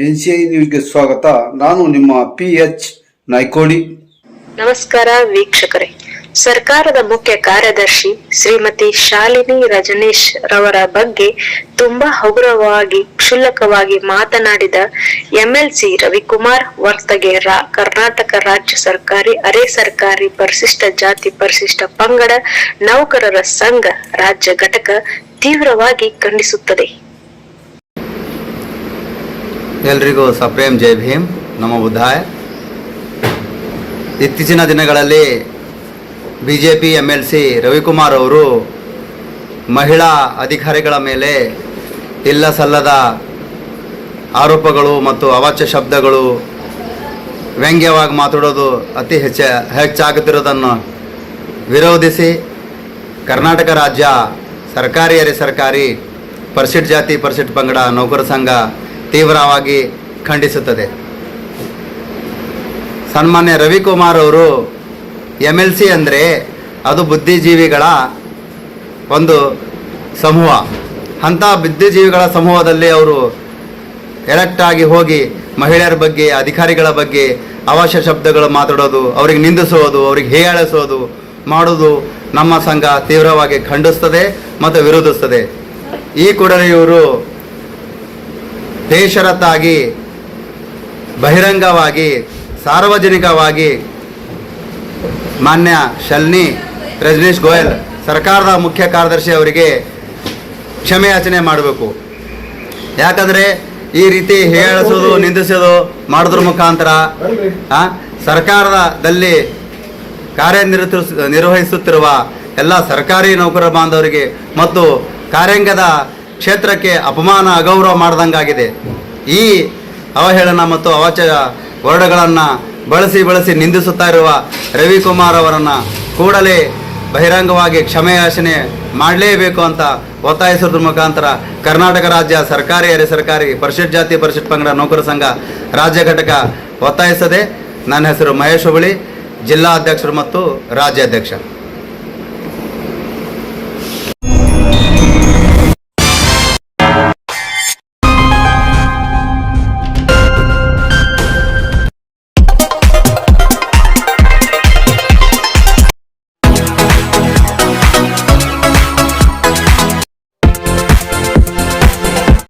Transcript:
NCI ನ್ಯೂಸ್ಗೆ ಸ್ವಾಗತ. ನಾನು ನಿಮ್ಮ ಪಿ ಎಚ್ ನಾಯ್ಕೋಡಿ ನಮಸ್ಕಾರ ವೀಕ್ಷಕರೇ. ಸರ್ಕಾರದ ಮುಖ್ಯ ಕಾರ್ಯದರ್ಶಿ ಶ್ರೀಮತಿ ಶಾಲಿನಿ ರಜನೀಶ್ ರವರ ಬಗ್ಗೆ ತುಂಬಾ ಹಗುರವಾಗಿ, ಕ್ಷುಲ್ಲಕವಾಗಿ ಮಾತನಾಡಿದ ಎಂಎಲ್ಸಿ ರವಿಕುಮಾರ್ ವರ್ತಗೆ ರಾ- ಕರ್ನಾಟಕ ರಾಜ್ಯ ಸರ್ಕಾರಿ, ಅರೆ ಸರ್ಕಾರಿ ಪರಿಶಿಷ್ಟ ಜಾತಿ ಪರಿಶಿಷ್ಟ ಪಂಗಡ ನೌಕರರ ಸಂಘ ರಾಜ್ಯ ಘಟಕ ತೀವ್ರವಾಗಿ ಖಂಡಿಸುತ್ತದೆ. ಎಲ್ರಿಗೂ ಸಪ್ರೇಮ್ ಜೈ ಭೀಮ್. ನಮ್ಮ ಬುದ್ಧಾಯ ಇತ್ತೀಚಿನ ದಿನಗಳಲ್ಲಿ B J P M L C Ravikumar ಅವರು ಮಹಿಳಾ ಅಧಿಕಾರಿಗಳ ಮೇಲೆ ಇಲ್ಲ ಸಲ್ಲದ ಆರೋಪಗಳು ಮತ್ತು ಅವಾಚ್ಯ ಶಬ್ದಗಳು ವ್ಯಂಗ್ಯವಾಗಿ ಮಾತಾಡೋದು ಅತಿ ಹೆಚ್ಚ ಹೆಚ್ಚಾಗುತ್ತಿರೋದನ್ನು ವಿರೋಧಿಸಿ ಕರ್ನಾಟಕ ರಾಜ್ಯ ಸರ್ಕಾರಿ ಅರೆ ಸರ್ಕಾರಿ ಪರಿಶಿಷ್ಟ ಜಾತಿ ಪರಿಶಿಷ್ಟ ಪಂಗಡ ನೌಕರ ಸಂಘ ತೀವ್ರವಾಗಿ ಖಂಡಿಸುತ್ತದೆ. ಸನ್ಮಾನ್ಯ ರವಿಕುಮಾರ್ ಅವರು ಎಂ ಎಲ್ ಸಿ ಅಂದರೆ ಅದು ಬುದ್ಧಿಜೀವಿಗಳ ಒಂದು ಸಮೂಹ. ಅಂಥ ಬುದ್ಧಿಜೀವಿಗಳ ಸಮೂಹದಲ್ಲಿ ಅವರು ಎಲೆಕ್ಟ್ ಆಗಿ ಹೋಗಿ ಮಹಿಳೆಯರ ಬಗ್ಗೆ, ಅಧಿಕಾರಿಗಳ ಬಗ್ಗೆ ಅವಶ್ಯ ಶಬ್ದಗಳು ಮಾತಾಡೋದು, ಅವ್ರಿಗೆ ನಿಂದಿಸೋದು, ಅವ್ರಿಗೆ ಹೇಳಿಸೋದು ಮಾಡೋದು ನಮ್ಮ ಸಂಘ ತೀವ್ರವಾಗಿ ಖಂಡಿಸ್ತದೆ ಮತ್ತು ವಿರೋಧಿಸ್ತದೆ. ಈ ಕೂಡಲೇ ಇವರು ಬೇಷರತ್ತಾಗಿ ಬಹಿರಂಗವಾಗಿ, ಸಾರ್ವಜನಿಕವಾಗಿ ಮಾನ್ಯ ಶಲ್ನಿ ರಜನೀಶ್ ಗೋಯಲ್ ಸರ್ಕಾರದ ಮುಖ್ಯ ಕಾರ್ಯದರ್ಶಿ ಅವರಿಗೆ ಕ್ಷಮೆಯಾಚನೆ ಮಾಡಬೇಕು. ಯಾಕಂದರೆ ಈ ರೀತಿ ಹೇಳಿಸೋದು ನಿಂದಿಸೋದು ಮಾಡೋದ್ರ ಮುಖಾಂತರ ಸರ್ಕಾರದಲ್ಲಿ ಕಾರ್ಯನಿರತ ನಿರ್ವಹಿಸುತ್ತಿರುವ ಎಲ್ಲ ಸರ್ಕಾರಿ ನೌಕರ ಬಾಂಧವರಿಗೆ ಮತ್ತು ಕಾರ್ಯಾಂಗದ ಕ್ಷೇತ್ರಕ್ಕೆ ಅಪಮಾನ, ಅಗೌರವ ಮಾಡ್ದಂಗಾಗಿದೆ. ಈ ಅವಹೇಳನ ಮತ್ತು ಅವಚ ವರ್ಡಗಳನ್ನು ಬಳಸಿ ಬಳಸಿ ನಿಂದಿಸುತ್ತಾ ಇರುವ ರವಿಕುಮಾರ್ ಅವರನ್ನು ಕೂಡಲೇ ಬಹಿರಂಗವಾಗಿ ಕ್ಷಮೆಯಾಚನೆ ಮಾಡಲೇಬೇಕು ಅಂತ ಒತ್ತಾಯಿಸೋದ್ರ ಮುಖಾಂತರ ಕರ್ನಾಟಕ ರಾಜ್ಯ ಸರ್ಕಾರಿ, ಅರೆ ಸರ್ಕಾರಿ ಪರಿಶಿಷ್ಟ ಜಾತಿ ಪರಿಶಿಷ್ಟ ಪಂಗಡ ನೌಕರ ಸಂಘ ರಾಜ್ಯ ಘಟಕ ಒತ್ತಾಯಿಸದೆ. ನನ್ನ ಹೆಸರು ಮಹೇಶ್ ಹುಬಳಿ, ಜಿಲ್ಲಾ ಅಧ್ಯಕ್ಷರು ಮತ್ತು ರಾಜ್ಯಾಧ್ಯಕ್ಷ